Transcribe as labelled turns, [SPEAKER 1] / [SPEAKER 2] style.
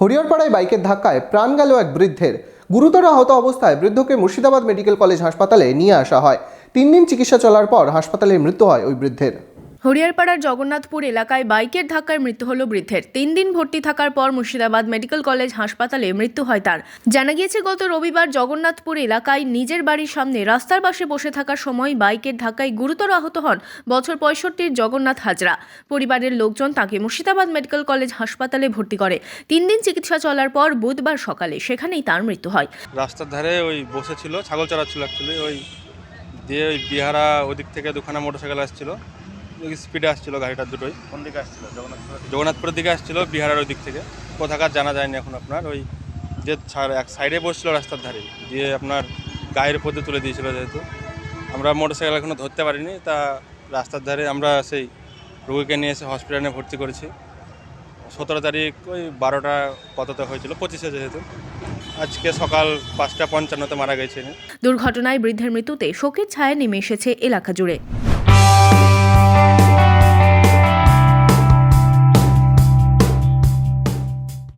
[SPEAKER 1] হরিহরপাড়ায় বাইকের ধাক্কায় প্রাণ গেল এক বৃদ্ধের। গুরুতর আহত অবস্থায় বৃদ্ধকে মুর্শিদাবাদ মেডিকেল কলেজ হাসপাতালে নিয়ে আসা হয়। তিন দিন চিকিৎসা চলার পর হাসপাতালে মৃত্যু হয় ওই বৃদ্ধের।
[SPEAKER 2] হরিয়ারপাড়ার জগন্নাথপুর এলাকায় বাইকের ধাক্কায় মৃত্যু হল বৃদ্ধের। তিন দিন ভর্তি থাকার পর মুর্শিদাবাদ মেডিকেল কলেজ হাসপাতালে মৃত্যু হয় তার। জানা গিয়েছে, গত রবিবার জগন্নাথপুর এলাকায় নিজের বাড়ির সামনে রাস্তার পাশে বসে থাকার সময় বাইকের ধাক্কায় গুরুতর আহত হন বছর পঁয়ষট্টির জগন্নাথ হাজরা। পরিবারের লোকজন তাকে মুর্শিদাবাদ মেডিকেল কলেজ হাসপাতালে ভর্তি করে। তিন দিন চিকিৎসা চলার পর বুধবার সকালে সেখানেই তার মৃত্যু হয়।
[SPEAKER 3] রাস্তার ধারে ওই বসেছিল ছাগল চড়াচ্ছিল দিয়ে ওই বিহারা ওদিক থেকে দুখানা মোটরসাইকেল আসছিল। স্পিডে আসছিল গাড়িটা দুটোই। কোন দিকে আসছিল? জগন্নাথপুরের দিকে? আসছিল বিহারের ওই দিক থেকে। কোথাকার জানা যায়নি এখন আপনার ওই যে ছাড়- এক সাইডে বসছিল রাস্তার ধারে দিয়ে আপনার গায়ের উপর দিয়ে তুলে দিয়েছিল যেহেতু। আমরা মোটর মোটরসাইকেল এখনও ধরতে পারিনি তা রাস্তার ধারে আমরা সেই রোগীকে নিয়ে এসে হসপিটালে ভর্তি করেছি। সতেরো তারিখ ওই বারোটা কততে হয়েছিল? পঁচিশে যেহেতু। আজকে সকাল পাঁচটা পঞ্চান্নতে মারা গেছে
[SPEAKER 2] দুর্ঘটনায় বৃদ্ধের মৃত্যুতে শোকের ছায়া নেমে এসেছে এলাকা জুড়ে।